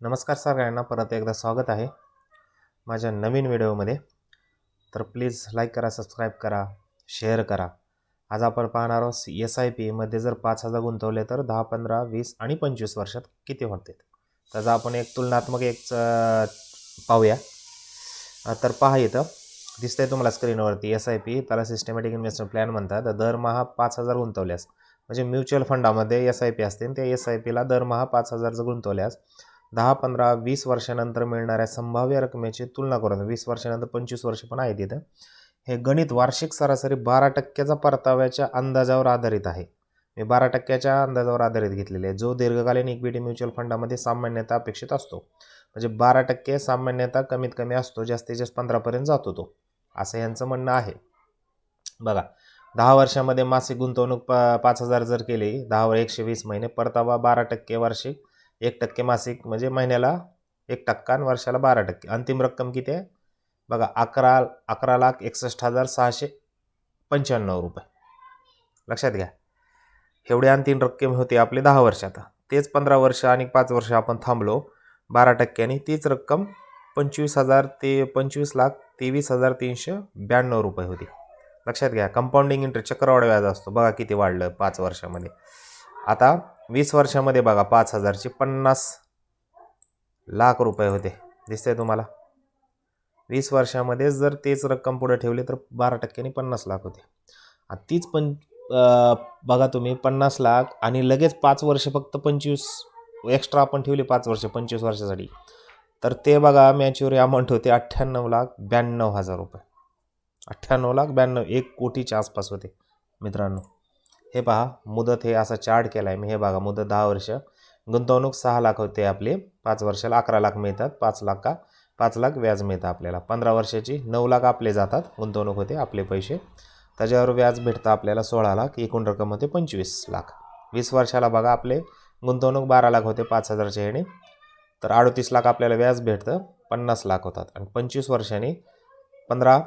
नमस्कार सगळ्यांना परत एकदा स्वागत आहे माझ्या नवीन व्हिडिओमध्ये. तर प्लीज लाईक करा सबस्क्राईब करा शेअर करा. आज आपण पाहणार आहोत एस आय पीमध्ये जर पाच हजार गुंतवले तर दहा पंधरा वीस आणि पंचवीस वर्षात किती होते त्याचा आपण एक तुलनात्मक एक पाहूया. तर पहा इथं. दिसतंय तुम्हाला स्क्रीनवरती एस आय पी त्याला सिस्टमॅटिक इन्व्हेस्टमेंट प्लॅन म्हणतात. दरमहा पाच हजार गुंतवल्यास म्हणजे म्युच्युअल फंडामध्ये एस आय पी असतील त्या एस आय पीला दरमहा पाच हजार जर गुंतवल्यास दहा पंधरा वीस वर्षानंतर मिळणाऱ्या संभाव्य रकमेची तुलना करून वीस वर्षानंतर पंचवीस वर्ष पण आहे तिथं हे गणित वार्षिक सरासरी बारा टक्क्याचा परताव्याच्या अंदाजावर आधारित आहे. मी बारा टक्क्याच्या अंदाजावर आधारित घेतलेले आहे. जो दीर्घकालीन इक्विटी म्युच्युअल फंडामध्ये सामान्यतः अपेक्षित असतो. म्हणजे बारा टक्के सामान्यतः कमीत कमी असतो जास्तीत जास्त पंधरापर्यंत जातो तो. असं यांचं म्हणणं आहे. बघा दहा वर्षामध्ये मासिक गुंतवणूक प पाच हजार जर केली दहावर एकशे वीस महिने परतावा बारा टक्के वार्षिक एक टक्के मासिक म्हणजे महिन्याला एक टक्का आणि वर्षाला बारा टक्के. अंतिम रक्कम किती आहे? बघा अकरा अकरा लाख एकसष्ट हजार सहाशे पंच्याण्णव रुपये. लक्षात घ्या. एवढी अंतिम रक्कम होती आपली दहा वर्षात. तेच पंधरा वर्ष आणि पाच वर्ष आपण थांबलो. बारा टक्क्यांनी तीच रक्कम पंचवीस हजार ते पंचवीस लाख तेवीस हजार तीनशे ब्याण्णव रुपये होती. लक्षात घ्या कंपाऊंडिंग इंटरेस्ट चक्रवाढ व्याज असतो. बघा किती वाढलं पाच वर्षामध्ये. आता वीस वर्षामध्ये बघा पाच हजारचे पन्नास लाख रुपये होते. दिसतंय तुम्हाला? वीस वर्षामध्ये जर तेच रक्कम पुढे ठेवली तर बारा टक्क्यांनी पन्नास लाख होते. आणि तीच पण बघा तुम्ही पन्नास लाख आणि लगेच पाच वर्ष फक्त पंचवीस एक्स्ट्रा आपण ठेवली पाच वर्ष पंचवीस वर्षासाठी. तर ते बघा मॅच्युअर अमाऊंट होते अठ्ठ्याण्णव लाख ब्याण्णव हजार रुपये. अठ्ठ्याण्णव लाख ब्याण्णव एक कोटीच्या आसपास होते मित्रांनो. हे पहा मुदत हे असा चार्ट केला आहे मी. हे बघा मुदत दहा वर्ष. गुंतवणूक सहा लाख होते आपले. पाच वर्षाला अकरा लाख मिळतात. पाच लाख का? पाच लाख व्याज मिळतं आपल्याला. पंधरा वर्षाची नऊ लाख आपले जातात. गुंतवणूक होते आपले पैसे. त्याच्यावर व्याज भेटतं आपल्याला सोळा लाख. एकूण रक्कम होते पंचवीस लाख. वीस वर्षाला बघा आपले. गुंतवणूक बारा लाख होते पाच हजारच्या ह्याने तर अडतीस लाख आपल्याला व्याज भेटतं. पन्नास लाख होतात. आणि पंचवीस वर्षांनी पंधरा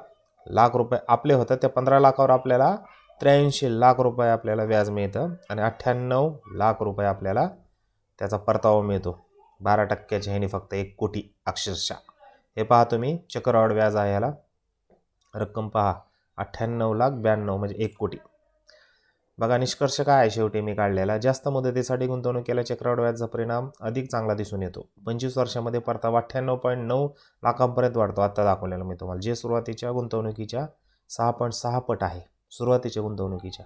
लाख रुपये आपले होतं त्या पंधरा लाखावर आपल्याला त्र्याऐंशी लाख रुपये आपल्याला व्याज मिळतं आणि अठ्ठ्याण्णव लाख रुपये आपल्याला त्याचा परतावा मिळतो. बारा टक्क्याच्या ह्याने फक्त एक कोटी अक्षरशः. हे पहा तुम्ही चक्रवाढ व्याज आहे याला. रक्कम पहा अठ्ठ्याण्णव लाख ब्याण्णव म्हणजे एक कोटी. बघा निष्कर्ष काय आहे शेवटी मी काढलेला? जास्त मुदतीसाठी गुंतवणूक केल्या चक्रवाढ व्याजाचा परिणाम अधिक चांगला दिसून येतो. पंचवीस वर्षामध्ये परतावा अठ्ठ्याण्णव पॉईंट नऊ लाखांपर्यंत वाढतो. आत्ता दाखवलेला मी तुम्हाला. जे सुरुवातीच्या गुंतवणुकीच्या सहा पॉईंट सहा पट आहे. सुरुवातीच्या गुंतवणुकीच्या.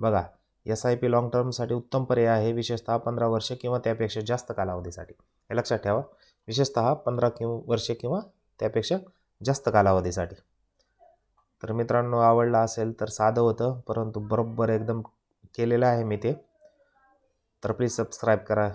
बघा एस आय पी लाँग टर्मसाठी उत्तम पर्याय आहे विशेषतः पंधरा वर्ष किंवा त्यापेक्षा जास्त कालावधीसाठी. हे लक्षात ठेवा. विशेषतः पंधरा किंवा वर्ष किंवा त्यापेक्षा जास्त कालावधीसाठी. तर मित्रांनो आवडला असेल तर साधं होतं परंतु बरोबर एकदम केलेलं आहे मी ते. तर प्लीज सबस्क्राईब करा.